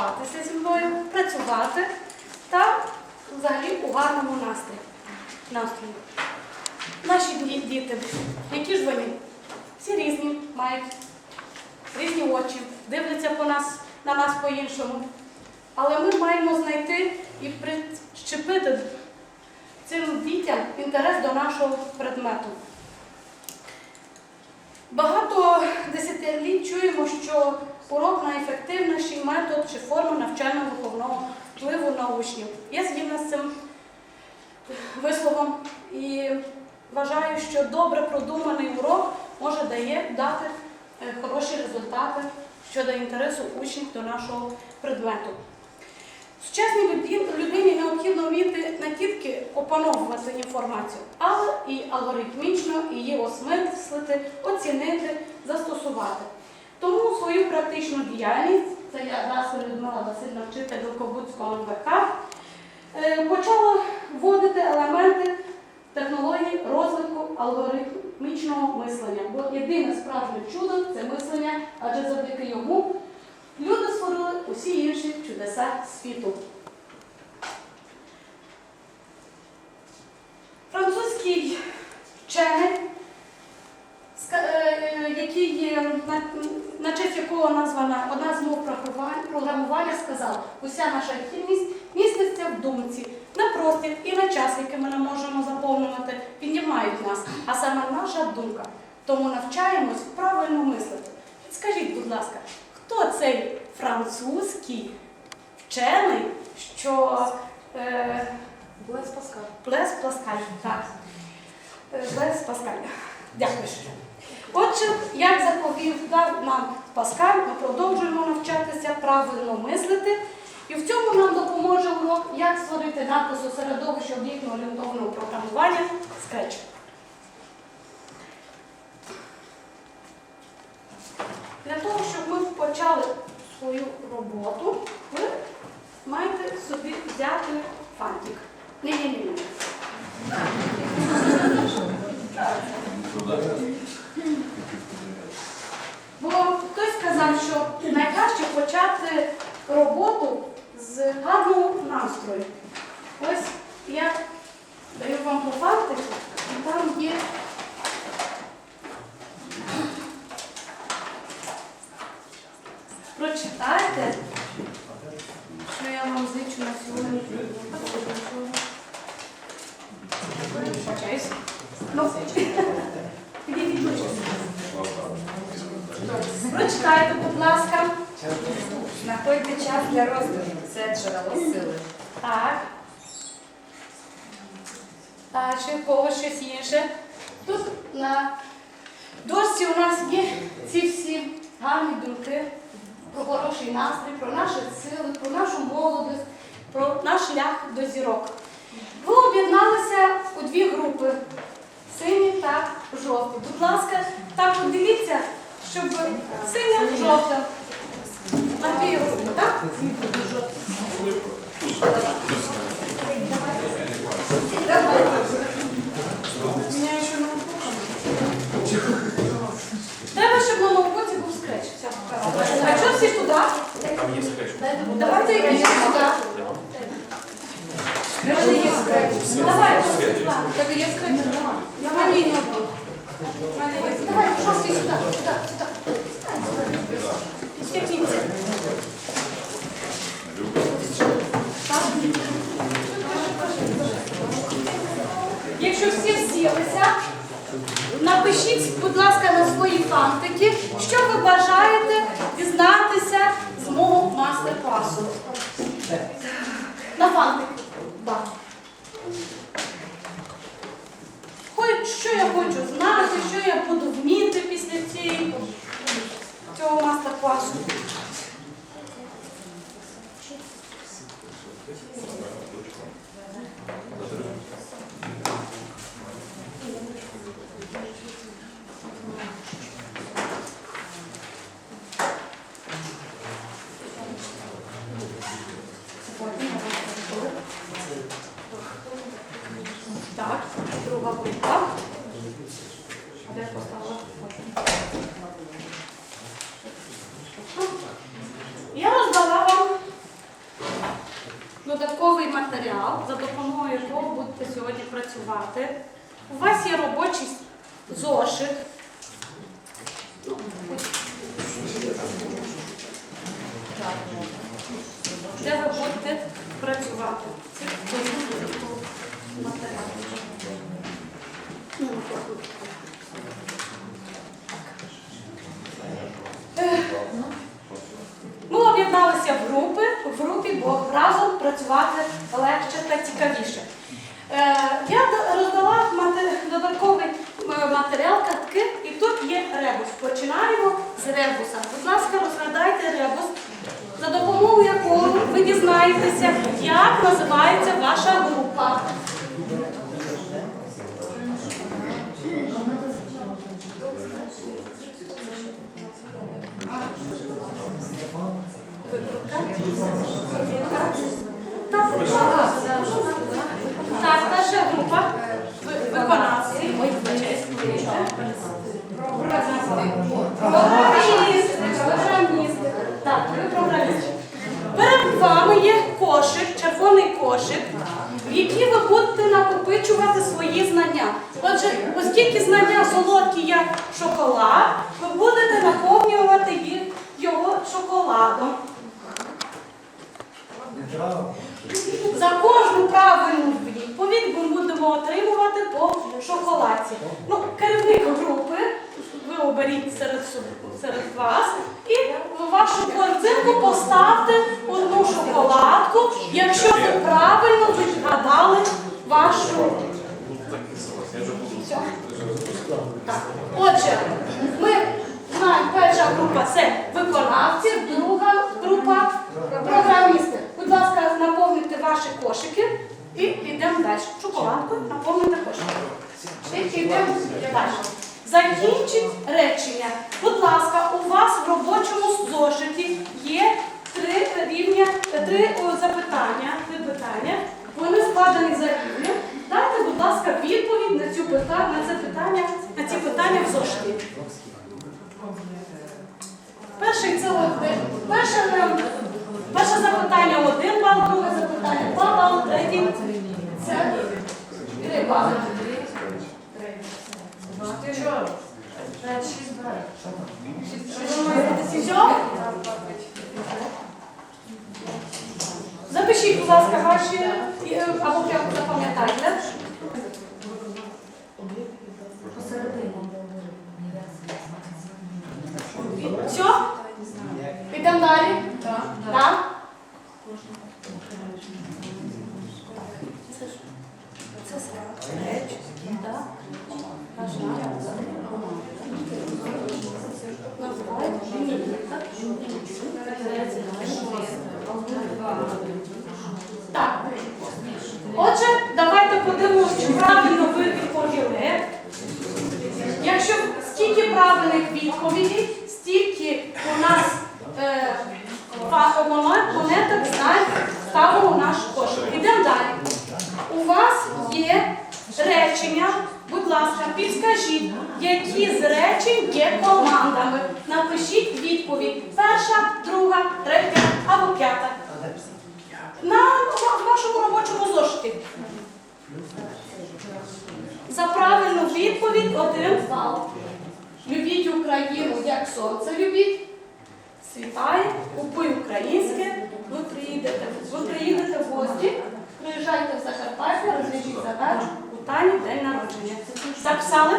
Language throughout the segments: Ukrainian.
поспілкуватися зі мною, працювати та взагалі у гарному настрої. настрої. Наші діти, які ж вони? Всі різні, мають різні очі, дивляться по нас, на нас по-іншому. Але ми маємо знайти і прищепити цим дітям інтерес до нашого предмету. Багато десятиліть чуємо, що урок найефективніший метод чи форма навчально-виховного впливу на учнів. Я згідна з цим висловом і вважаю, що добре продуманий урок може дає дати е, хороші результати щодо інтересу учнів до нашого предмету. Сучасній людині необхідно вміти не тільки опановувати інформацію, але і алгоритмічно її осмислити, оцінити, застосувати. Тому свою практичну діяльність, це я Даска Людмила Васильівна, вчитель Луковудського МВК, е, почала вводити елементи технологій розвитку алгоритмічного мислення. Бо єдине справжнє чудо це мислення, адже завдяки йому люди створили усі інші чудеса світу. Французький вчений, е, який є, на, честь якого названа одна з мов програмування- сказав, уся наша активність міститься в думці, на простір і на час, який ми не можемо заповнювати, піднімають нас, а саме наша думка. Тому навчаємось правильно мислити. Скажіть, будь ласка, хто цей французький вчений, що е, Блес Паскаль. Блес Паскаль, так. Е, Блес Паскаль. Дякую ще. Отже, як заповідав нам Паскаль, ми продовжуємо навчатися правильно мислити. І в цьому нам допоможе урок, як створити напис у середовищі об'єктно орієнтованого програмування Scratch. Для того, свою роботу, ви маєте собі взяти фантик. Ні-ні-ні. Бо хтось сказав, що найкраще почати роботу з гарного настрою. Ось я даю вам по фантику, і там є. Прочитайте, що я вам зичу на сьогодні. Ну. Прочитайте, будь ласка. Знаходьте час для роздумів. Це джерело сили. Так. А чи в когось щось інше? Тут на дошці у нас є ці всі гарні думки про хороший настрій, про наші сили, про нашу молодість, про наш шлях до зірок. Ви об'єдналися у дві групи сині та жовті. Будь ласка, так подивіться, щоб синя жовта. Групи, так? Меня еще ноутбуком. Треба, щоб на ноутбуці був скреч. Все, А що всі туди? Там є скреч. Давайте якісь сюди. Може, є скреч. Давай, сюди. Тебе є скреч? Я в мене є ноутбук. В мене є. Давай, що всі сюди, сюди, сюди. Стягніться. Так? Якщо всі сілися, напишіть, будь ласка, на свої фантики, що ви бажаєте дізнатися з мого мастер-класу. На фантики. Хоч що я хочу знати, що я буду вміти після цього мастер-класу. Так, друга група. Де поставила? Я роздала вам додатковий матеріал, за допомогою якого будете сьогодні працювати. У вас є робочий зошит. Ну, ось. Де ви будете працювати? Це додатковий матеріал. Ну, Е, Ми об'єдналися в групи, в групі, бо разом працювати легше та цікавіше. Е, Я роздала додатковий е, матеріал картки, і тут є ребус. Починаємо з ребуса. Будь ласка, розгадайте ребус, за допомогою якого ви дізнаєтеся, як називається ваша група. Так, перша група ви- виконавці. Ой, вибачаюсь, Програмісти. Програмісти. Так, ви програмісти. Перед вами є кошик, червоний кошик, в який ви будете накопичувати свої знання. Отже, оскільки знання солодкі, як шоколад, ви будете наповнювати їх його шоколадом. За кожну правильну відповідь ми будемо отримувати по шоколадці. Ну, керівник групи, ви оберіть серед, соб- серед вас, і в вашу корзинку поставте одну шоколадку, якщо ви правильно відгадали вашу. Так. Отже, ми знаємо, перша група це виконавці, друга група програмісти. Будь ласка, наповнюйте ваші кошики і йдемо далі. Шоколадкою наповнюйте кошики. І йдемо далі. Закінчіть речення. Будь ласка, у вас в робочому зошиті є три рівня, три запитання. Три питання. Вони складені за рівнем. Дайте, будь ласка, відповідь на цю питання, на це питання, на ці питання в зошиті. Перший це один. Перше, е, перше запитання один бал, друге запитання два бали, третє це три бали. Все? Запишіть, будь ласка, ваші е, або прямо запам'ятайте. Все? Підемо далі? Так. Це ж- це ж речі, так? Отже, давайте подивимося, чи правильно ви відповіли. Якщо стільки правильних відповідей, стільки у нас е, па- монет, монеток знань ставимо в наш кошик. Ідемо далі. У вас є речення. Будь ласка, підскажіть, які з речень є командами. Напишіть відповідь. Перша, друга, третя або п'ята. На в вашому робочому зошиті. За правильну відповідь один бал. Любіть Україну, як сонце любіть. Світає, купуй українське, ви приїдете, ви приїдете в гості, приїжджайте в Закарпаття, розв'яжіть задачу у Тані день народження. Записали?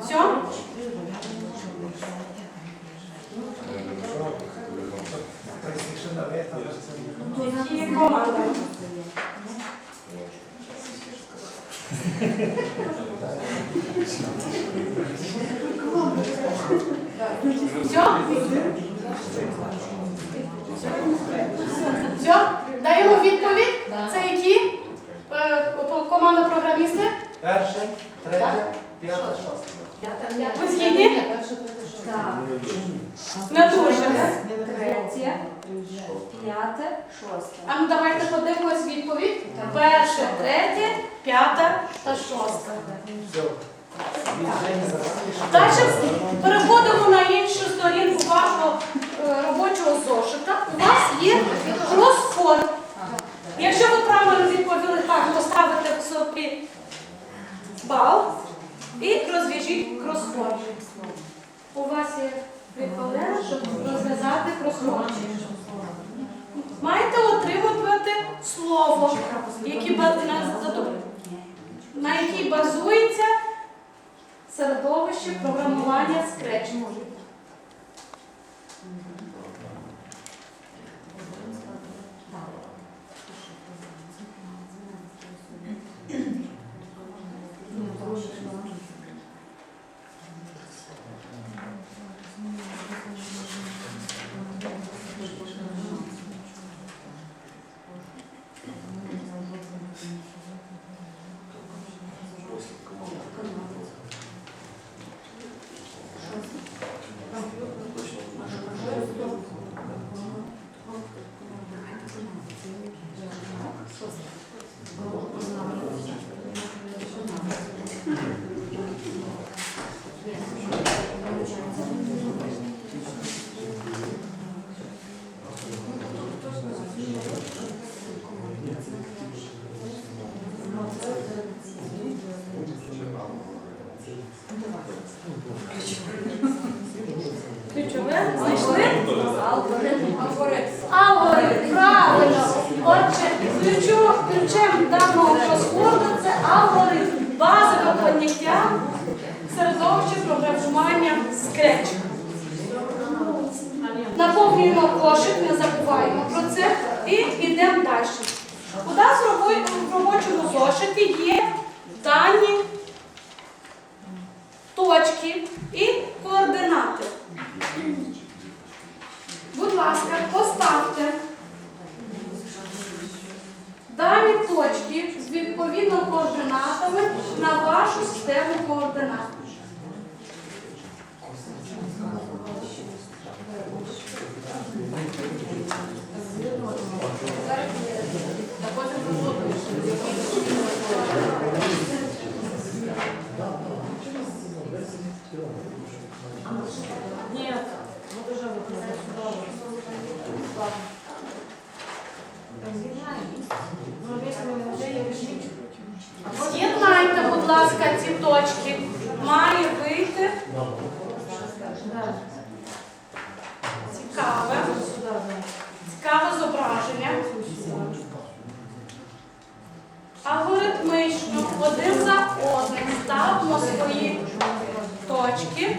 Все? Які команди? Все? Все? Даємо відповідь? Це які? Е, команда програмісти? Перше, третє, п'яте, шосте. Ви згідні? Не дуже. П'яте, шосте. А ну давайте подивимось відповідь. Перше, третє, п'яте та шосте. Далі переходимо на іншу сторінку вашого е, робочого зошита. У вас є кросфорд. Якщо ви правильно відповіли так, поставите в собі бал і розв'яжіть кросфорд. У вас є дві щоб розв'язати кросфорд. Маєте отримувати слово, на якій базується середовище програмування Scratch. Ключове знайшли? Алгоритм, правильно. Отже, ключу- ключем даного кросворду це алгоритм, базове поняття середовища програмування Scratch. Наповнюємо кошик, не забуваємо про це і йдемо далі. У нас в робочому зошиті є дані точки і координати. Будь ласка, поставте дані точки з відповідними координатами на вашу систему координат. З'єднайте, будь ласка, ці точки. Має вийти Алгоритмично один за одним ставимо свої точки.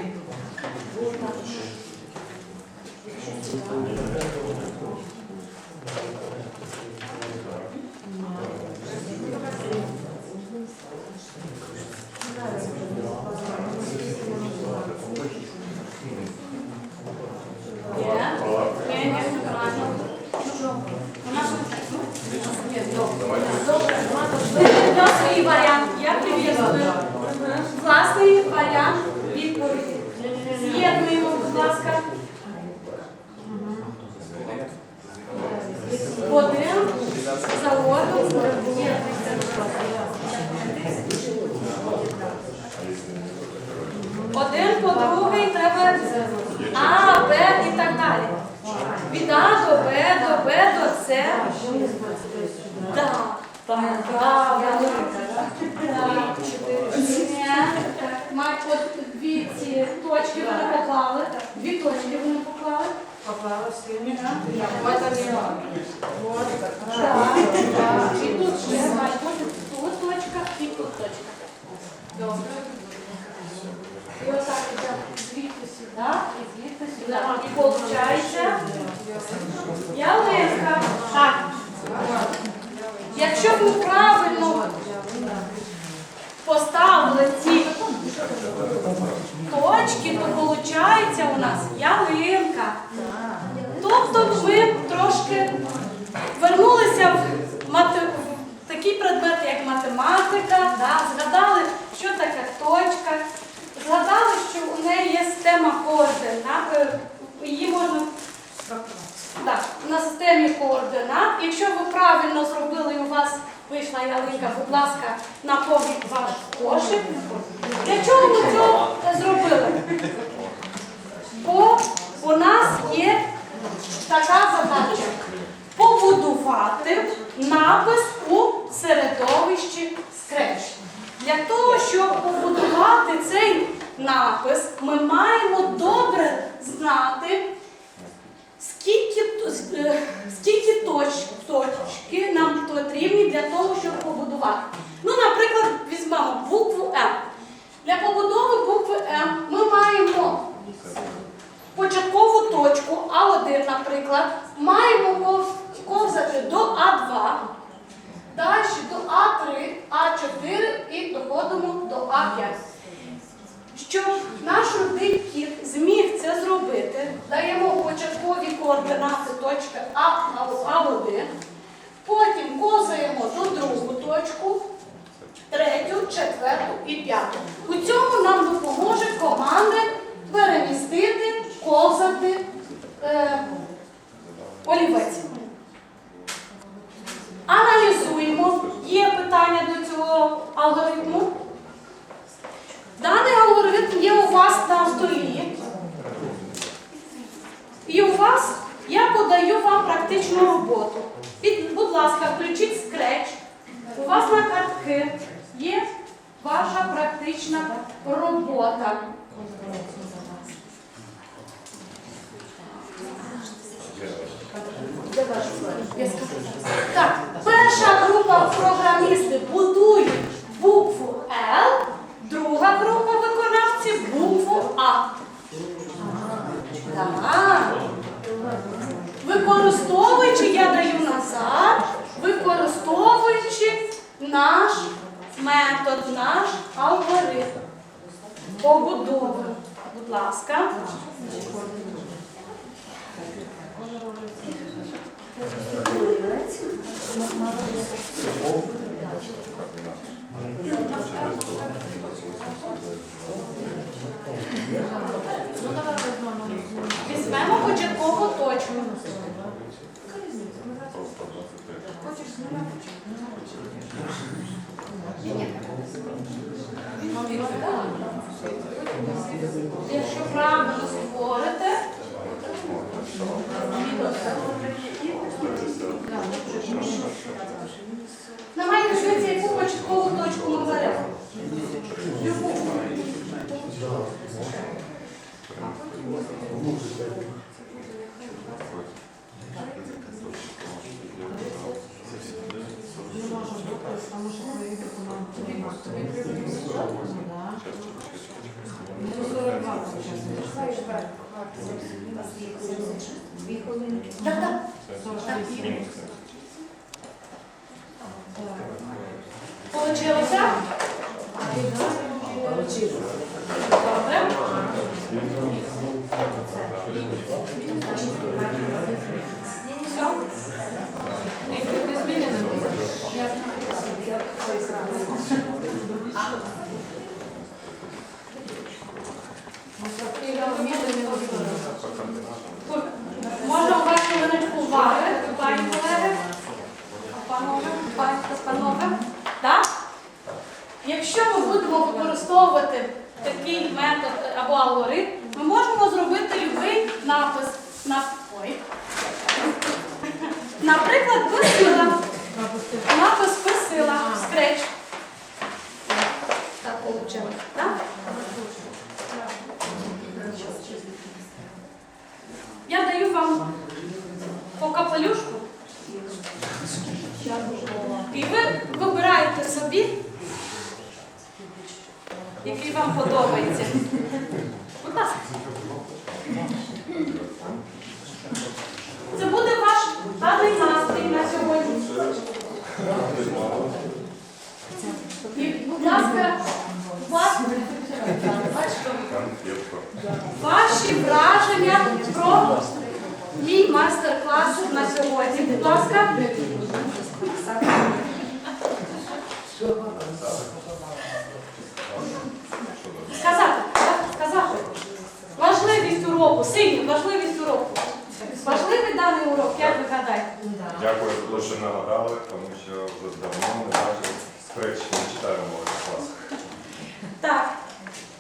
Є? Свій варіант. Я прив'язую. Власний варіант відповіді. З'єднуємо, будь ласка. Один за одним. Один по другий треба А, Б і так далі. Від А до Б, до Б до С. Так, так, правильно. Так, Ні. Так, мать, от дві ці точки вони поклали. Дві точки вони поклали. Так, так. І тут ще має бути тут точка і тут точка. Добре. І отак іде звідти сюди, і звідти сюди. І виходить ялинка. Так. Якщо ви правильно поставили ці точки, то виходить у нас ялинка. Тобто ми трошки вернулися в, мати... в такий предмет, як математика, да, згадали, що таке точка, згадали, що у неї є система координат, е, її можна Так, на системі координат. Якщо ви правильно зробили і у вас вийшла ялинка, будь ласка, наповніть ваш кошик. Для чого ми це зробили? Бо у нас є така задача побудувати напис у середовищі Scratch. Для того, щоб побудувати цей напис, ми маємо добре знати, скільки, е, скільки точ, точки нам потрібні для того, щоб побудувати. Ну, наприклад, візьмемо букву М. Для побудови букви М ми маємо початкову точку А1, наприклад, маємо ков- ковзати до А2, далі до А3, А4 і доходимо до А5. Щоб наш рудий кіт зміг це зробити, даємо початкові координати точки А або А1, потім ковзаємо до другу точку, третю, четверту і п'яту. У цьому нам допоможе команда перемістити, ковзати е, олівець. Аналізуємо. Є питання до цього алгоритму. Даний алгоритм є у вас на столі. І у вас я подаю вам практичну роботу. Від- будь ласка, включіть скреч. У вас на картки є ваша практична робота. Так, перша група програмісти будують букву Л, друга група виконавців букву А. Так. Використовуючи, я даю назад, використовуючи наш метод, наш алгоритм побудови. Будь ласка. Візьмемо початкову точку. Якщо правильно створите, немає різниці, яку початкову точку ми беремо. Любу. Так, так. Получилося? Добре. Все? Можна у вас хвилиночку уваги, пані колеги? Панове, пані та панове. Так? Якщо ми будемо використовувати такий метод або алгоритм, ми можемо зробити будь-який напис на ой. Наприклад, писила. Напис писила. Скреч. Так вийшло. Так? Я даю вам по капелюшку. І ви вибираєте собі, який вам подобається. Будь ласка. Це буде ваш гарний настрій на сьогодні. І, будь ласка, вас, бачите, ваші враження про мій майстер-клас на сьогодні. Будь ласка. Сказати, так? сказати. Важливість уроку, сильні, важливість уроку. Важливий даний урок. Дякую, що нагадали, тому що вже давно не бачив скреч, не читаю мови класу. Так,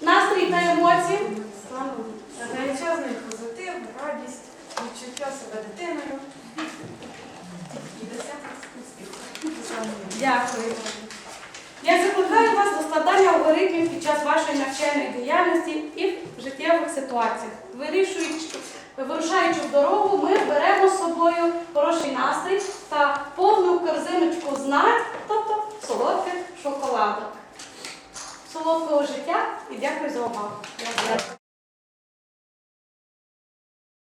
настрій та емоції. Слава Богу. Величезний позитив, радість, відчуття себе дитиною і досягнути успіху. Дякую. Я закликаю вас до складання алгоритмів під час вашої навчальної діяльності і в життєвих ситуаціях. Вирішуючи,